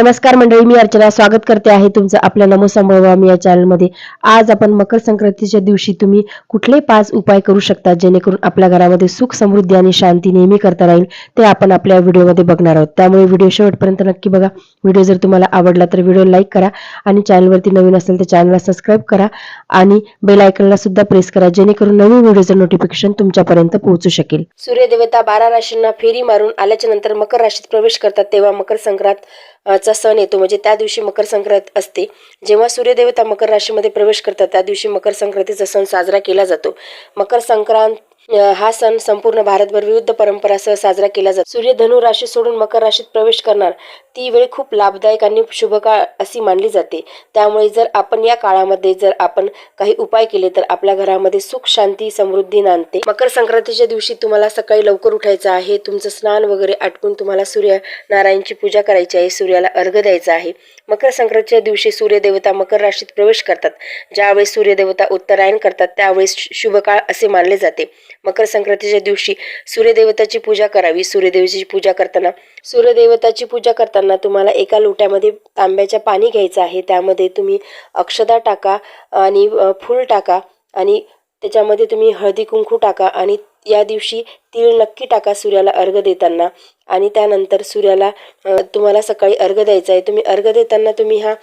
नमस्कार मंडळी मी अर्चना स्वागत करते आहे तुमचं आपल्या नमो मी या चॅनलमध्ये आज आपण मकर संक्रांतीच्या दिवशी तुम्ही कुठले पाच उपाय करू शकता जेणेकरून आपल्या घरामध्ये सुख समृद्धी आणि शांती नेहमी करता राहील ते आपण आपल्या व्हिडिओमध्ये बघणार आहोत. त्यामुळे व्हिडिओ शेवटपर्यंत नक्की बघा. व्हिडिओ जर तुम्हाला आवडला तर व्हिडिओ लाईक करा आणि चॅनलवरती नवीन असेल तर चॅनलला सबस्क्राईब करा आणि बेल आयकनला सुद्धा प्रेस करा जेणेकरून नवीन व्हिडिओचं नोटिफिकेशन तुमच्यापर्यंत पोहोचू शकेल. सूर्यदेवता बारा राशींना फेरी मारून आल्याच्यानंतर मकर राशीत प्रवेश करतात तेव्हा मकर संक्रांत चा सण येतो. म्हणजे त्या दिवशी मकर संक्रांत असते. जेव्हा सूर्यदेवता मकर राशीमध्ये प्रवेश करतात त्या दिवशी मकर संक्रांतीचा सण साजरा केला जातो. मकर संक्रांत हा सण संपूर्ण भारतभर विविध परंपरासह साजरा केला जातो. सूर्य धनु राशी सोडून मकर राशीत प्रवेश करणार ती वेळ खूप लाभदायक आणि शुभकाळ अशी मानली जाते. त्यामुळे जर आपण या काळामध्ये जर आपण काही उपाय केले तर आपल्या घरामध्ये सुख शांती समृद्धी नांदते. मकर संक्रांतीच्या दिवशी तुम्हाला सकाळी लवकर उठायचं आहे तुमचं स्नान वगैरे आटपून तुम्हाला सूर्य नारायणची पूजा करायची आहे सूर्याला अर्घ द्यायचा आहे. मकर संक्रांतीच्या दिवशी सूर्यदेवता मकर राशीत प्रवेश करतात. ज्यावेळेस सूर्यदेवता उत्तरायण करतात त्यावेळेस शुभकाळ असे मानले जाते. मकर संक्रांतीच्या दिवशी सूर्यदेवताची पूजा करावी. सूर्यदेवीची पूजा करताना सूर्यदेवताची पूजा करताना तुम्हाला एका लोट्यामध्ये तांब्याच्या पाणी घ्यायचं आहे. त्यामध्ये तुम्ही अक्षदा टाका आणि फूल टाका आणि त्याच्यामध्ये तुम्ही हळदी कुंकू टाका आणि या दिवशी तीळ नक्की टाका सूर्याला अर्घ देताना. आणि त्यानंतर सूर्याला तुम्हाला सकाळी अर्घ द्यायचा आहे. तुम्ही अर्घ देताना तुम्ही हा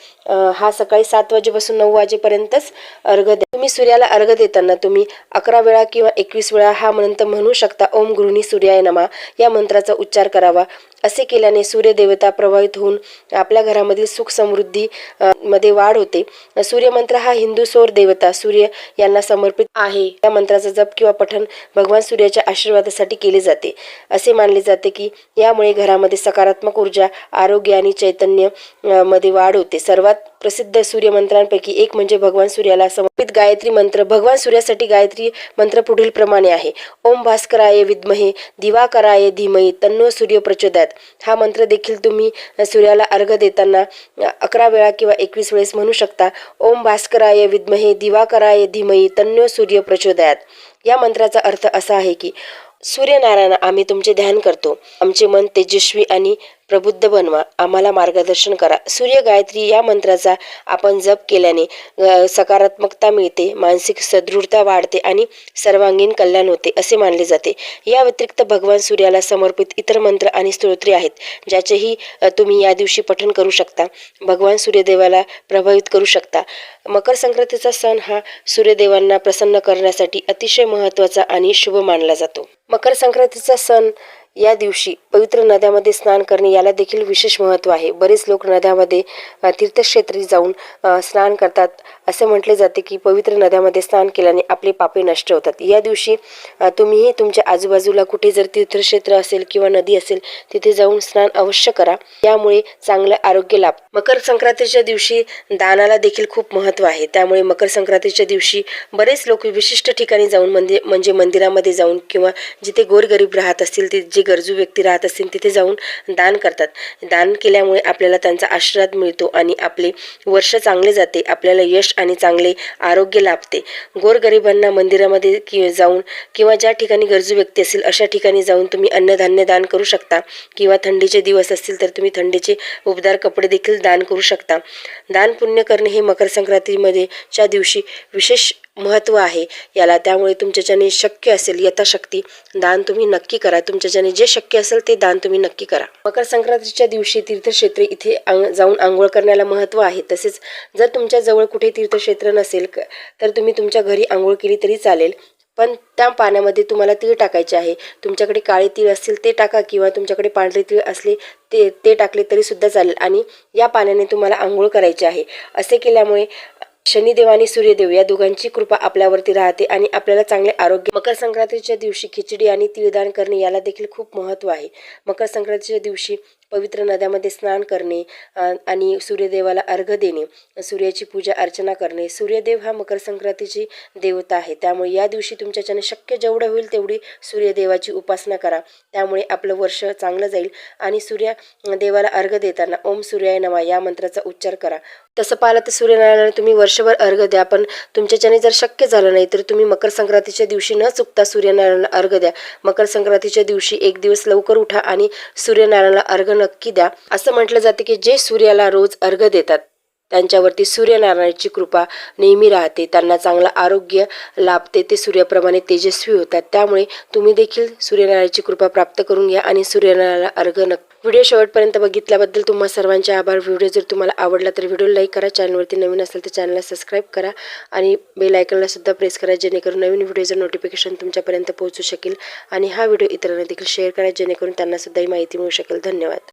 हा सकाळी सात वाजेपासून नऊ वाजेपर्यंतच अर्घ द्या. तुम्ही सूर्याला अर्घ देताना तुम्ही अकरा वेळा किंवा एकवीस वेळा हा मंत्र म्हणू शकता. ओम गृहिणी सूर्याय नमा. या मंत्राचा उच्चार करावा. असे केल्याने सूर्यदेवता प्रभावित होऊन आपल्या घरामधील सुख समृद्धी मध्ये वाढ होते. सूर्यमंत्र हा हिंदू सौर देवता. सूर्य यांना समर्पित आहे. या मंत्राचा जप किंवा पठण भगवान सूर्याच्या आशीर्वादासाठी केले जाते. असे मानले जाते की यामुळे घरामध्ये सकारात्मक ऊर्जा आरोग्य आणि चैतन्यमध्ये वाढ होते. सर्वात प्रसिद्ध सूर्यमंत्रांपैकी एक म्हणजे भगवान सूर्याला समर्पित गायत्री मंत्र. भगवान सूर्यासाठी गायत्री मंत्र पुढील प्रमाणे आहे. ओम भास्कराय विद्महे दिवाकराय धीमही तन्नो सूर्य प्रचोदयात. हा मंत्र देखील तुम्ही सूर्याला अर्घ देताना अकरा वेळा किंवा एकवीस वेळेस म्हणू शकता. ओम भास्कराय विद्महे दिवाकराय धीमही तन्नो सूर्य प्रचोदयात. या मंत्राचा अर्थ असा आहे की सूर्यनारायण आम्ही तुमचे ध्यान करतो. आमचे मन तेजस्वी आणि प्रबुद्ध बनवा. आम्हाला मार्गदर्शन करा. सूर्य गायत्री या मंत्राचा आपण जप केल्याने सकारात्मकता मिळते मानसिक सदृढता वाढते आणि सर्वांगीण कल्याण होते असे मानले जाते. या व्यतिरिक्त भगवान सूर्याला समर्पित इतर मंत्र आणि स्तोत्रे आहेत ज्याचेही तुम्ही या दिवशी पठण करू शकता. भगवान सूर्यदेवाला प्रभावित करू शकता. मकर संक्रांतीचा सण हा सूर्यदेवांना प्रसन्न करण्यासाठी अतिशय महत्त्वाचा आणि शुभ मानला जातो. मकर संक्रांतीचा सण या दिवशी पवित्र नद्यामध्ये स्नान करणे याला देखील विशेष महत्त्व आहे. बरेच लोक नद्यामध्ये तीर्थक्षेत्री जाऊन स्नान करतात. असे म्हटले जाते की पवित्र नद्यामध्ये स्नान केल्याने आपले पापे नष्ट होतात. या दिवशी तुम्हीही तुमच्या आजूबाजूला कुठे जर तीर्थक्षेत्र असेल किंवा नदी असेल तिथे जाऊन स्नान अवश्य करा. यामुळे चांगलं आरोग्य लाभ. मकर संक्रांतीच्या दिवशी दानाला देखील खूप महत्त्व आहे. त्यामुळे मकर संक्रांतीच्या दिवशी बरेच लोक विशिष्ट ठिकाणी जाऊन मंदिर म्हणजे मंदिरामध्ये जाऊन किंवा जिथे गोरगरीब राहत असतील ते जे गरजू व्यक्ती राहत असतील तिथे जाऊन दान करतात. दान केल्यामुळे आपल्याला त्यांचा आशीर्वाद मिळतो आणि आपले वर्ष चांगले जाते. आपल्याला यश आणि चांगले आरोग्य लाभते. गोरगरिबांना मंदिरामध्ये कि जाऊन किंवा ज्या ठिकाणी गरजू व्यक्ती असतील अशा ठिकाणी जाऊन तुम्ही अन्नधान्य दान करू शकता. किंवा थंडीचे दिवस असतील तर तुम्ही थंडीचे उबदार कपडे देखील दान करू शकता. दान पुण्य करणे हे मकर संक्रांतीमध्ये च्या दिवशी विशेष महत्त्व आहे. याला त्यामुळे तुमच्याच्याने शक्य असेल यथाशक्ती दान तुम्ही नक्की करा. तुमच्याच्याने जे शक्य असेल ते दान तुम्ही नक्की करा. मकर संक्रांतीच्या दिवशी तीर्थक्षेत्रे इथे आंग- जाऊन आंघोळ करण्याला महत्त्व आहे. तसेच जर तुमच्या जवळ कुठे तीर्थक्षेत्र नसेल तर तुम्ही तुमच्या घरी आंघोळ केली तरी चालेल. पण त्या पाण्यामध्ये तुम्हाला तीळ टाकायचे आहे. तुमच्याकडे काळे तीळ असतील ते टाका किंवा तुमच्याकडे पांढरे तीळ असले ते ते टाकले तरीसुद्धा चालेल. आणि या पाण्याने तुम्हाला आंघोळ करायची आहे. असे केल्यामुळे शनिदेव आणि सूर्यदेव या दोघांची कृपा आपल्यावरती राहते आणि आपल्याला चांगले आरोग्य मकर संक्रांतीच्या दिवशी खिचडी आणि तिळदान करणे याला देखील खूप महत्त्व आहे. मकर संक्रांतीच्या दिवशी पवित्र नद्यामध्ये स्नान करणे आणि सूर्यदेवाला अर्घ देणे सूर्याची पूजा अर्चना करणे. सूर्यदेव हा मकर संक्रांतीची देवता आहे. त्यामुळे या दिवशी तुमच्याच्याने शक्य जेवढं होईल तेवढी सूर्यदेवाची उपासना करा. त्यामुळे आपलं वर्ष चांगलं जाईल आणि सूर्य देवाला अर्घ देताना ओम सूर्याय नवा या मंत्राचा उच्चार करा. तसं पाहिलं तर सूर्यनारायणाला तुम्ही वर्ष वर्षभर अर्घ द्या पण तुमच्याच्याने जर शक्य झालं नाही तर तुम्ही मकर संक्रांतीच्या दिवशी न चुकता सूर्यनारायणाला अर्घ द्या. मकर संक्रांतीच्या दिवशी एक दिवस लवकर उठा आणि सूर्यनारायणाला अर्घ नक्की द्या. असं म्हटलं जाते की जे सूर्याला रोज अर्घ देतात. त्यांच्यावरती सूर्यनारायणाची कृपा नेहमी राहते. त्यांना चांगलं आरोग्य लाभते. ते सूर्याप्रमाणे तेजस्वी होतात. त्यामुळे तुम्ही देखील सूर्यनारायणाची कृपा प्राप्त करून घ्या आणि सूर्यनारायणाला अर्घ नक्की व्हिडिओ शेवटपर्यंत बघितल्याबद्दल तुम्हा सर्वांचे आभार. व्हिडिओ जर तुम्हाला आवडला तर व्हिडिओ लाईक करा. चॅनलवरती नवीन असेल तर चॅनलला सबस्क्राईब करा आणि बेल आयकनला सुद्धा प्रेस करा जेणेकरून नवीन व्हिडिओचं नोटिफिकेशन तुमच्यापर्यंत पोहोचू शकेल. आणि हा व्हिडिओ इतरांना देखील शेअर करा जेणेकरून त्यांनासुद्धा ही माहिती मिळू शकेल. धन्यवाद.